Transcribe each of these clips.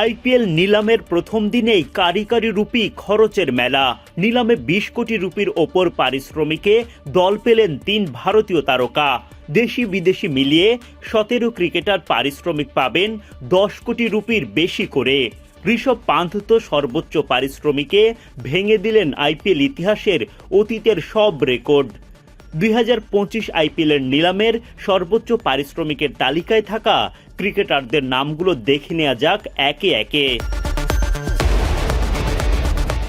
IPL নিলামের প্রথম দিনেই কারি কারি rupee খরচের মেলা। নিলামে বিশ কোটি রুপির ওপর পারিশ্রমিকে দল পেলেন তিন ভারতীয় তারকা। দেশি বিদেশি মিলিয়ে সতেরো ক্রিকেটার পারিশ্রমিক পাবেন দশ কোটি রুপির বেশি করে। ঋষভ পান্থ তো সর্বোচ্চ পারিশ্রমিকে ভেঙে দিলেন আইপিএল ইতিহাসের অতীতের সব রেকর্ড। দুই হাজার পঁচিশ আইপিএলের নিলামের সর্বোচ্চ পারিশ্রমিকের তালিকায় থাকা ক্রিকেটারদের নামগুলো দেখে নেওয়া যাক একে একে।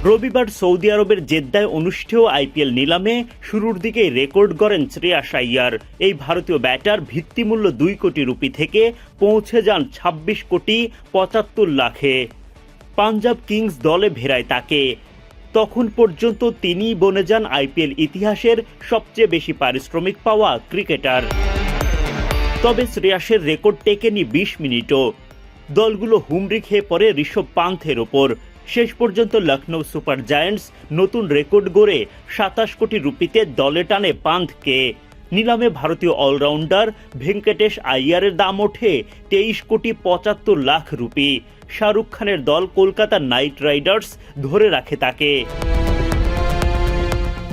রবিবার সৌদি আরবের জেদ্দায় অনুষ্ঠেয় আইপিএল নিলামে শুরুর দিকেই রেকর্ড গড়েন শ্রেয়াস আইয়ার। এই ভারতীয় ব্যাটার ভিত্তিমূল্য দুই কোটি রুপি থেকে পৌঁছে যান ছাব্বিশ কোটি পঁচাত্তর লাখে। পাঞ্জাব কিংস দলে ভেরায় তাকে। তখন পর্যন্ত তিনি বনে যান আইপিএল ইতিহাসের সবচেয়ে বেশি পারিশ্রমিক পাওয়া ক্রিকেটার। তবে শ্রেয়াসের রেকর্ড টেকেনি বিশ মিনিটও। দলগুলো হুমড়ি খেয়ে পড়ে ঋষভ পান্থের ওপর। শেষ পর্যন্ত লখনৌ সুপার জায়ান্টস নতুন রেকর্ড গড়ে সাতাশ কোটি রুপিতে দলে টানে পান্থকে। নিলামে ভারতীয় অলরাউন্ডার ভেঙ্কটেশ আইয়ারের দাম ওঠে তেইশ কোটি পঁচাত্তর লাখ রুপি। শাহরুখ খানের দল কলকাতা নাইট রাইডার্স ধরে রাখে তাকে।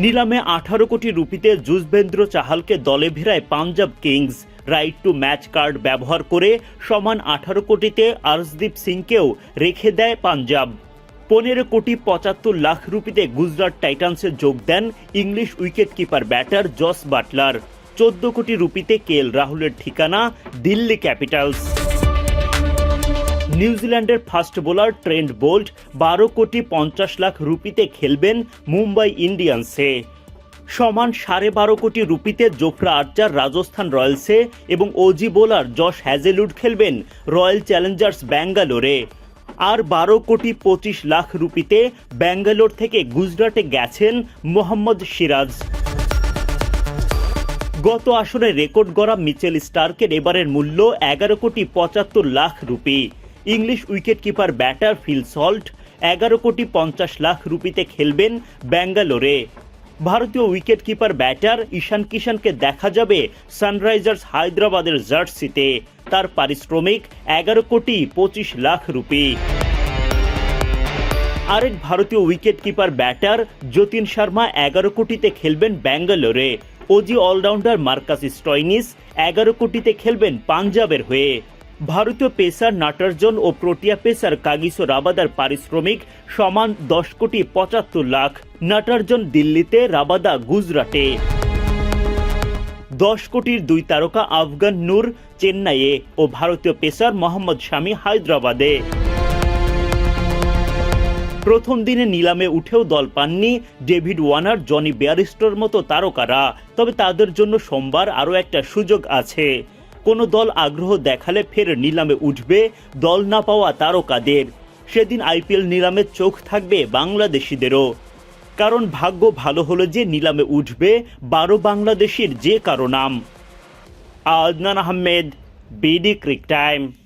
নিলামে আঠারো কোটি রুপিতে যুজবেন্দ্র চাহালকে দলে ভেরায় Punjab Kings. Right to match card ব্যবহার করে সমান আঠারো কোটিতে আর্শদীপ সিংকেও রেখে দেয় পাঞ্জাব। পনেরো কোটি পঁচাত্তর লাখ রুপিতে গুজরাট টাইটান্সে যোগ দেন English wicket keeper batter Jos Buttler. চোদ্দ কোটি রুপিতে কে এল রাহুলের ঠিকানা, দিল্লি ক্যাপিটালস। নিউজিল্যান্ডের ফাস্ট বোলার ট্রেন্ট বোল্ট বারো কোটি পঞ্চাশ লাখ রুপিতে খেলবেন মুম্বাই ইন্ডিয়ান্সে। সমান সাড়ে বারো কোটি রুপিতে জোফরা আর্চার রাজস্থান রয়্যালসে এবং ওজি বোলার জশ হ্যাজেলউড খেলবেন রয়্যাল চ্যালেঞ্জার্স ব্যাঙ্গালোরে। আর বারো কোটি পঁচিশ লাখ রুপিতে ব্যাঙ্গালোর থেকে গুজরাটে গেছেন মোহাম্মদ সিরাজ। গত আসরে রেকর্ড গড়া মিচেল স্টার্কের এবারের মূল্য এগারো কোটি পঁচাত্তর lakh rupee. English wicket keeper batter Phil Salt এগারো কোটি পঞ্চাশ লাখ রুপিতে খেলবেন ব্যাঙ্গালোরে। ভারতীয় উইকেট কিপার ব্যাটার ঈশান কিষানকে দেখা যাবে সানরাইজার্স হায়দ্রাবাদের জার্সিতে। তার পারিশ্রমিক এগারো কোটি পঁচিশ লাখ রুপি। আরেক ভারতীয় wicket keeper batter Jatin Sharma এগারো কোটিতে খেলবেন ব্যাঙ্গালোরে। ওজি অলরাউন্ডার মার্কাস স্টয়নিস এগারো কোটিতে খেলবেন পাঞ্জাবের হয়ে। ভারতীয় পেসার নাটার্জন ও প্রোটিয়া পেসার কাগিসো রাবাদার পারিশ্রমিক সমান দশ কোটি পঁচাত্তর লাখ। নাটার্জন দিল্লিতে, রাবাদা গুজরাটে। দশ কোটির দুই তারকা আফগান নূর চেন্নাইয়ে ও ভারতীয় পেসার মোহাম্মদ শামি হায়দ্রাবাদে। প্রথম দিনে নিলামে উঠেও দল পাননি ডেভিড ওয়ানার জনি বেয়ারিস্টোর মতো তারকারা। তবে তাদের জন্য সোমবার আরও একটা সুযোগ আছে। কোনো দল আগ্রহ দেখালে ফের নিলামে উঠবে দল না পাওয়া তারকাদের। সেদিন আইপিএল নিলামে চোখ থাকবে বাংলাদেশিদেরও। কারণ ভাগ্য ভালো হলো যে নিলামে উঠবে, বারো বাংলাদেশির যে কারও নাম। Aldnan Ahmed, BD Creek Time.